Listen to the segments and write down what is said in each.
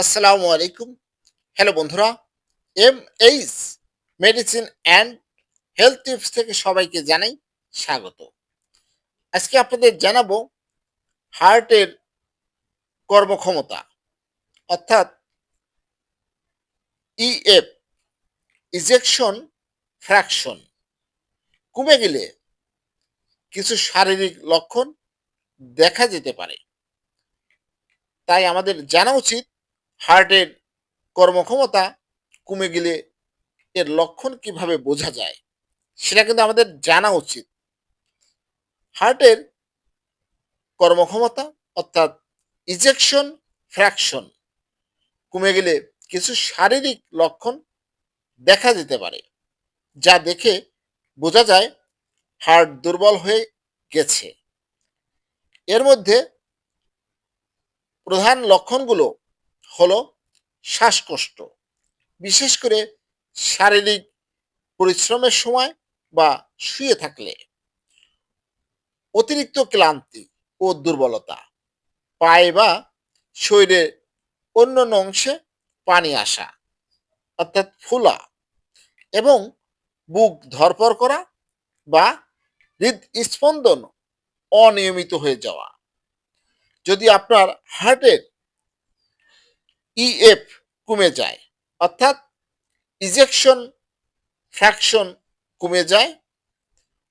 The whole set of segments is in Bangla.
আসসালামু আলাইকুম। হ্যালো বন্ধুরা M H medicine and health tips থেকে সবাইকে জানাই স্বাগত। আজকে আপনাদের জানাব হার্টের কর্মক্ষমতা, অর্থাৎ ইএফ ইজেকশন ফ্র্যাকশন কমে গেলে কিছু শারীরিক লক্ষণ দেখা যেতে পারে। তাই আমাদের জানা উচিত হার্টের কর্মক্ষমতা কমে গেলে এর লক্ষণ কীভাবে বোঝা যায়, সেটা কিন্তু আমাদের জানা উচিত। হার্টের কর্মক্ষমতা অর্থাৎ ইজেকশন ফ্র্যাকশন কমে গেলে কিছু শারীরিক লক্ষণ দেখা যেতে পারে, যা দেখে বোঝা যায় হার্ট দুর্বল হয়ে গেছে। এর মধ্যে প্রধান লক্ষণগুলো হলো শ্বাসকষ্ট। বিশেষ করে শারীরিক পরিশ্রমের সময় বা শুয়ে থাকলে। অতিরিক্ত ক্লান্তি ও দুর্বলতা। পায়ে বা শরীরের অন্য অংশে পানি আসা, অর্থাৎ ফুলা এবং বুক ধরপর করা বা হৃদস্পন্দন অনিয়মিত হয়ে যাওয়া। যদি আপনার হার্টের ইএফ কমে যায়। অর্থাৎ ইজেকশন ফ্র্যাকশন কমে যায়।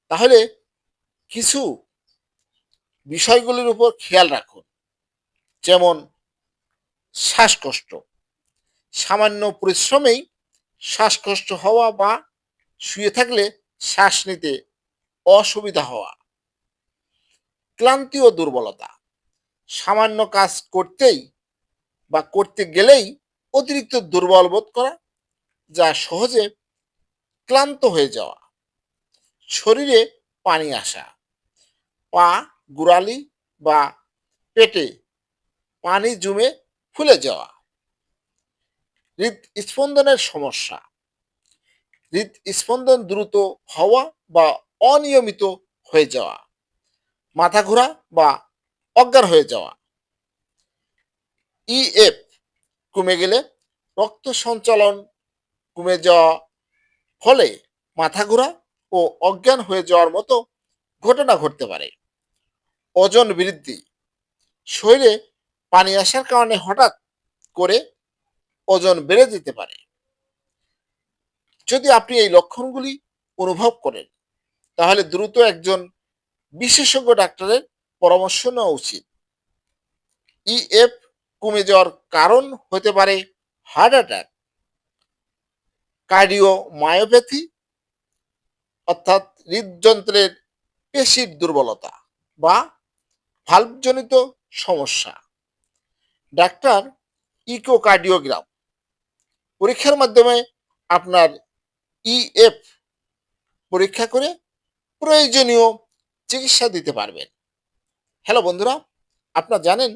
তাহলে কিছু বিষয়গুলির উপর খেয়াল রাখুন। যেমন শ্বাসকষ্ট। সামান্য পরিশ্রমেই শ্বাসকষ্ট হওয়া বা শুয়ে থাকলে শ্বাস নিতে অসুবিধা হওয়া। ক্লান্তি ও দুর্বলতা। সামান্য কাজ করতেই বা করতে গেলেই অতিরিক্ত দুর্বল বোধ করা, যা সহজে ক্লান্ত হয়ে যাওয়া, শরীরে পানি আসা, পা গুড়ালি বা পেটে পানি জমে ফুলে যাওয়া, হৃদস্পন্দনের সমস্যা, হৃদস্পন্দন দ্রুত হওয়া বা অনিয়মিত হয়ে যাওয়া, মাথা ঘোরা বা অজ্ঞান হয়ে যাওয়া ইএফ কমে গেলে রক্ত সঞ্চালন কমে যাওয়া, ফলে মাথা ঘোরা ও অজ্ঞান হয়ে যাওয়ার মতো ঘটনা ঘটতে পারে। ওজন বৃদ্ধি, শরীরে পানি আসার কারণে হঠাৎ করে ওজন বেড়ে যেতে পারে। যদি আপনি এই লক্ষণগুলি অনুভব করেন, তাহলে দ্রুত একজন বিশেষজ্ঞ ডাক্তারের পরামর্শ নেওয়া উচিত। ইএফ কমে যাওয়ার কারণ হতে পারে হার্ট অ্যাটাক কার্ডিও মায়োপ্যাথি অর্থাৎ হৃদযন্ত্রের পেশির দুর্বলতা বা ভাল্বজনিত সমস্যা। ডাক্তার ইকোকার্ডিওগ্রাম, পরীক্ষার মাধ্যমে আপনার ইএফ পরীক্ষা করে প্রয়োজনীয় চিকিৎসা দিতে পারবেন। হ্যালো বন্ধুরা, আপনারা জানেন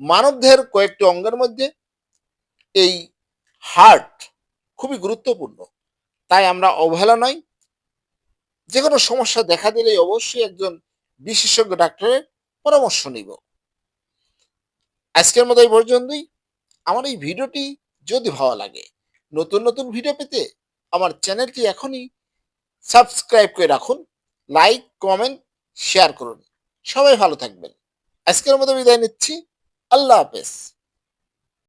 মানবদেহের কয়েকটি অঙ্গের মধ্যে এই হার্ট খুবই গুরুত্বপূর্ণ। তাই আমরা অবহেলা নয় যে কোনো সমস্যা দেখা দিলে অবশ্যই একজন বিশেষজ্ঞ ডাক্তারের পরামর্শ নিব। আজকের মতো এই পর্যন্তই। আমার এই ভিডিওটি যদি ভালো লাগে, নতুন নতুন ভিডিও পেতে আমার চ্যানেলটি এখনই সাবস্ক্রাইব করে রাখুন, লাইক, কমেন্ট, শেয়ার করুন। সবাই ভালো থাকবেন। আজকের মতো বিদায় নিচ্ছি। আল্লাহ হাফেজ